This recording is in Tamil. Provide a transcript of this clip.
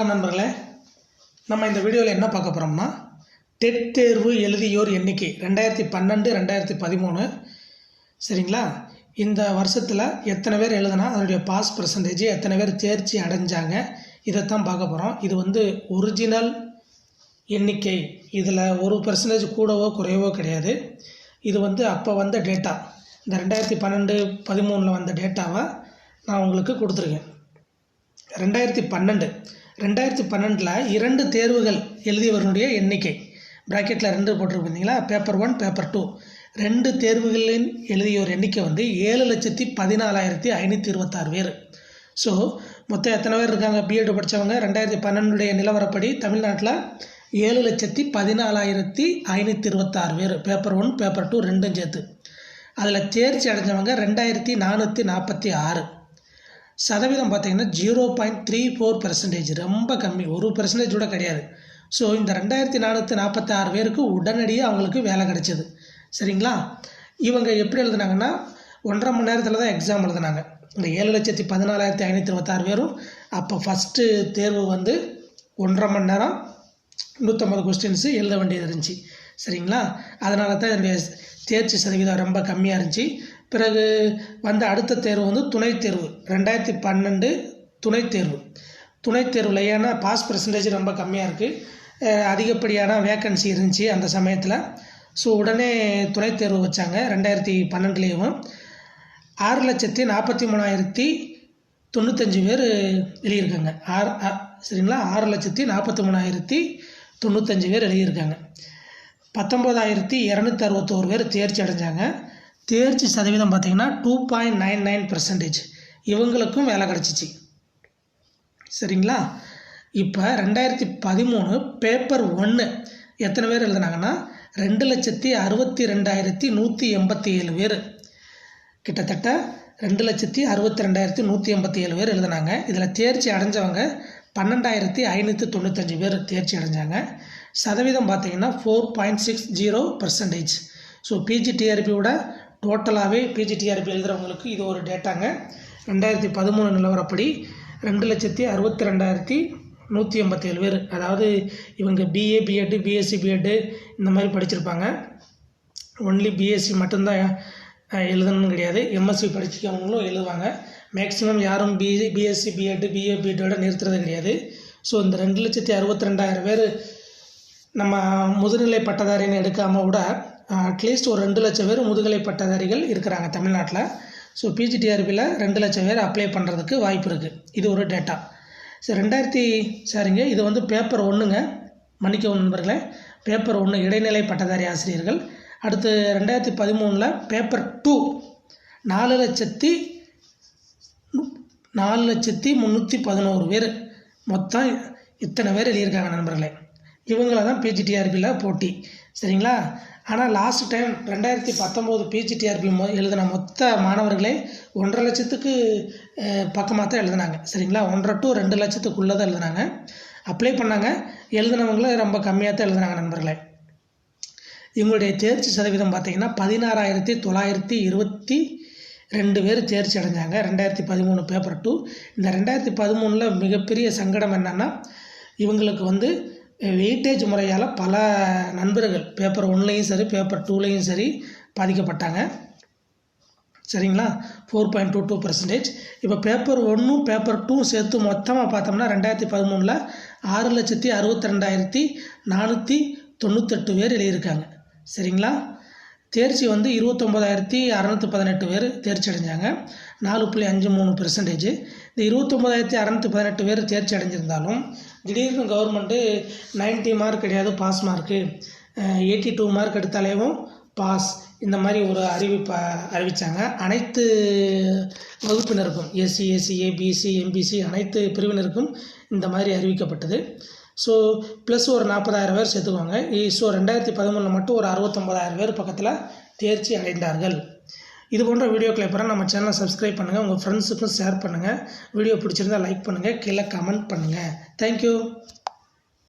வணக்கம் நண்பர்களே. நம்ம இந்த வீடியோவில் என்ன பார்க்க போகிறோம்னா டெட் தேர்வு எழுதியோர் எண்ணிக்கை ரெண்டாயிரத்தி பன்னெண்டு ரெண்டாயிரத்தி பதிமூணு. சரிங்களா? இந்த வருஷத்தில் எத்தனை பேர் எழுதுனா அதனுடைய பாஸ் பர்சன்டேஜ் எத்தனை பேர் தேர்ச்சி அடைஞ்சாங்க இதைத்தான் பார்க்க போகிறோம் இது வந்து ஒரிஜினல் எண்ணிக்கை. இதில் ஒரு பர்சன்டேஜ் கூடவோ குறையவோ கிடையாது. இது வந்து அப்போ வந்த டேட்டா இந்த ரெண்டாயிரத்தி பன்னெண்டு பதிமூணில் வந்த டேட்டாவை நான் உங்களுக்கு கொடுத்துருக்கேன். ரெண்டாயிரத்தி பன்னெண்டு. ரெண்டாயிரத்தி பன்னெண்டில் இரண்டு தேர்வுகள் எழுதியவர்களுடைய எண்ணிக்கை. ப்ராக்கெட்டில் ரெண்டு போட்டிருப்பீங்களா பேப்பர் ஒன் பேப்பர் டூ ரெண்டு தேர்வுகளின் எழுதியோர் எண்ணிக்கை வந்து ஏழு லட்சத்தி பதினாலாயிரத்தி ஐநூற்றி இருபத்தாறு பேர். ஸோ மொத்தம் எத்தனை பேர் இருக்காங்க? பிஎட் படித்தவங்க ரெண்டாயிரத்தி பன்னெண்டுடைய நிலவரப்படி தமிழ்நாட்டில் ஏழு லட்சத்தி பதினாலாயிரத்தி ஐநூற்றி இருபத்தாறு பேர். பேப்பர் ஒன் பேப்பர் டூ ரெண்டும் சேர்த்து. அதில் தேர்ச்சி அடைஞ்சவங்க ரெண்டாயிரத்தி நானூற்றி நாற்பத்தி ஆறு. சதவீதம் பார்த்தீங்கன்னா zero point three four percentage ரொம்ப கம்மி. ஒரு பெர்சன்டேஜ் கூட கிடையாது. ஸோ இந்த ரெண்டாயிரத்தி நானூற்றி நாற்பத்தி ஆறு பேருக்கு உடனடியாக அவங்களுக்கு வேலை கிடைச்சிது. சரிங்களா? இவங்க எப்படி எழுதுனாங்கன்னா ஒன்றரை மணி நேரத்தில் தான் எக்ஸாம் எழுதுனாங்க. இந்த ஏழு லட்சத்தி பதினாலாயிரத்தி ஐநூற்றி இருபத்தாறு பேரும் அப்போ ஃபஸ்ட்டு தேர்வு வந்து ஒன்றரை மணி நேரம் நூற்றம்பது கொஸ்டின்ஸு எழுத வேண்டியது இருந்துச்சு. சரிங்களா? அதனால தான் என்னுடைய தேர்ச்சி சதவீதம் ரொம்ப கம்மியாக இருந்துச்சு. பிறகு வந்த அடுத்த தேர்வு வந்து துணைத் தேர்வு. ரெண்டாயிரத்தி பன்னெண்டு துணைத் தேர்வு. துணைத் தேர்வில் ஏன்னா பாஸ் பர்சன்டேஜ் ரொம்ப கம்மியாக இருக்குது அதிகப்படியான வேக்கன்சி இருந்துச்சு அந்த சமயத்தில். ஸோ உடனே துணைத் தேர்வு வச்சாங்க ரெண்டாயிரத்தி பன்னெண்டுலேயும். ஆறு லட்சத்தி நாற்பத்தி மூணாயிரத்தி தொண்ணூத்தஞ்சு பேர் எழுதியிருக்காங்க. ஆறு ஆ- சரிங்களா? ஆறு லட்சத்தி நாற்பத்தி மூணாயிரத்தி தொண்ணூத்தஞ்சு பேர் எழுதியிருக்காங்க. பத்தொம்போதாயிரத்தி இரநூத்தி அறுபத்தோரு பேர் தேர்ச்சி அடைஞ்சாங்க. தேர்ச்சி சதவீதம் பார்த்திங்கன்னா two point nine nine percentage இவங்களுக்கும் வேலை கிடச்சிச்சு. சரிங்களா? இப்போ ரெண்டாயிரத்தி பதிமூணு பேப்பர் ஒன்று எத்தனை பேர் எழுதுனாங்கன்னா ரெண்டு லட்சத்தி அறுபத்தி ரெண்டாயிரத்தி நூற்றி எண்பத்தி ஏழு பேர். கிட்டத்தட்ட ரெண்டு லட்சத்தி அறுபத்தி ரெண்டாயிரத்தி நூற்றி எண்பத்தி ஏழு பேர் எழுதுனாங்க. இதில் தேர்ச்சி அடைஞ்சவங்க பன்னெண்டாயிரத்தி ஐநூற்றி தொண்ணூத்தஞ்சு பேர் தேர்ச்சி அடைஞ்சாங்க. சதவீதம் பார்த்தீங்கன்னா four point six zero percentage so பிஜிடிஆர்பியோட டோட்டலாகவே பிஜிடிஆர்பி எழுதுகிறவங்களுக்கு இது ஒரு டேட்டாங்க. ரெண்டாயிரத்தி பதிமூணு நிலவரப்படி ரெண்டு லட்சத்தி அறுபத்தி ரெண்டாயிரத்தி நூற்றி எண்பத்தேழு பேர். அதாவது இவங்க பிஏ பிஎட்டு பிஎஸ்சி பிஎட்டு இந்த மாதிரி படிச்சிருப்பாங்க. ஒன்லி பிஎஸ்சி மட்டும்தான் எழுதணும்னு கிடையாது. எம்எஸ்சி படிச்சிருக்கவங்களும் எழுதுவாங்க. மேக்ஸிமம் யாரும் பி பிஎஸ்சி பிஎட் பிஏ பிஎட்டோட நிறுத்துறது கிடையாது. ஸோ இந்த ரெண்டு லட்சத்தி அறுபத்தி ரெண்டாயிரம் பேர் நம்ம முதுநிலை பட்டதாரின்னு எடுக்காமல் விட அட்லீஸ்ட் ஒரு ரெண்டு லட்சம் பேர் முதுகலை பட்டதாரிகள் இருக்கிறாங்க தமிழ்நாட்டில். ஸோ பிஜிடிஆர்பியில் ரெண்டு லட்சம் பேர் அப்ளை பண்ணுறதுக்கு வாய்ப்பு இருக்குது இது ஒரு டேட்டா சரி ரெண்டாயிரத்தி சரிங்க இது வந்து பேப்பர் ஒன்றுங்க மன்னிக்கவும் நண்பர்களே பேப்பர் ஒன்று இடைநிலை பட்டதாரி ஆசிரியர்கள். அடுத்து ரெண்டாயிரத்தி பதிமூணில் பேப்பர் டூ நாலு லட்சத்தி நாலு லட்சத்தி முந்நூற்றி பதினோரு பேர். மொத்தம் இத்தனை பேர் எழுதியிருக்காங்க நண்பர்களே. இவங்கள தான் பிஜிடிஆர்பியில் போட்டி. சரிங்களா? ஆனால் லாஸ்ட் டைம் ரெண்டாயிரத்தி பத்தொம்போது பிஜிடிஆர்பி மொ எழுதின மொத்த மாணவர்களே ஒன்றரை லட்சத்துக்கு பக்கமாக தான் எழுதுனாங்க. சரிங்களா? ஒன்றரை டு ரெண்டு லட்சத்துக்குள்ளே தான் எழுதுனாங்க. அப்ளை பண்ணாங்க. எழுதினவங்களும் ரொம்ப கம்மியாக தான் எழுதுனாங்க நண்பர்களே. இவங்களுடைய தேர்ச்சி சதவீதம் பார்த்திங்கன்னா பதினாறாயிரத்தி தொள்ளாயிரத்தி இருபத்தி ரெண்டு பேர் தேர்ச்சி அடைஞ்சாங்க. ரெண்டாயிரத்தி பதிமூணு பேப்பர் டூ இந்த ரெண்டாயிரத்தி பதிமூணில் மிகப்பெரிய சங்கடம் என்னென்னா இவங்களுக்கு வந்து வெயிட்டேஜ் முறையால் பல நண்பர்கள் பேப்பர் ஒன்லேயும் சரி பேப்பர் டூலேயும் சரி பாதிக்கப்பட்டாங்க. சரிங்களா? Four point two two percentage இப்போ பேப்பர் ஒன்றும் பேப்பர் டூ சேர்த்து மொத்தமாக பார்த்தோம்னா ரெண்டாயிரத்தி பதிமூணில் ஆறு லட்சத்தி அறுபத்தி ரெண்டாயிரத்தி நானூற்றி தொண்ணூத்தெட்டு பேர் எழுதியிருக்காங்க. சரிங்களா? தேர்ச்சி வந்து இருபத்தொம்போதாயிரத்தி அறநூற்றி பதினெட்டு பேர் தேர்ச்சி அடைஞ்சாங்க. நாலு புள்ளி அஞ்சு மூணு பெர்சன்டேஜ் இந்த இருபத்தொம்போதாயிரத்தி அறநூற்றி பதினெட்டு பேர் தேர்ச்சி அடைஞ்சிருந்தாலும் திடீர்னு கவர்மெண்ட்டு 90 மார்க் கிடையாது pass mark eighty two mark எடுத்தாலேவும் pass இந்த மாதிரி ஒரு அறிவிப்பை அறிவித்தாங்க அனைத்து வகுப்பினருக்கும் எஸ்சி எஸ்சி ஏபிசி எம்பிசி அனைத்து பிரிவினருக்கும் இந்த மாதிரி அறிவிக்கப்பட்டது. ஸோ ப்ளஸ் ஒரு நாற்பதாயிரம் பேர் சேர்த்துக்குவாங்க ஸோ ரெண்டாயிரத்தி பதிமூணில் மட்டும் ஒரு அறுபத்தொம்பதாயிரம் பேர் பக்கத்தில் தேர்ச்சி அடைந்தார்கள். இது போன்ற வீடியோக்களை பெற நம்ம சேனலை சப்ஸ்கிரைப் பண்ணுங்கள் உங்கள் ஃப்ரெண்ட்ஸுக்கும் ஷேர் பண்ணுங்கள் வீடியோ பிடிச்சிருந்தா லைக் பண்ணுங்கள் கீழே கமெண்ட் பண்ணுங்கள் தேங்க்யூ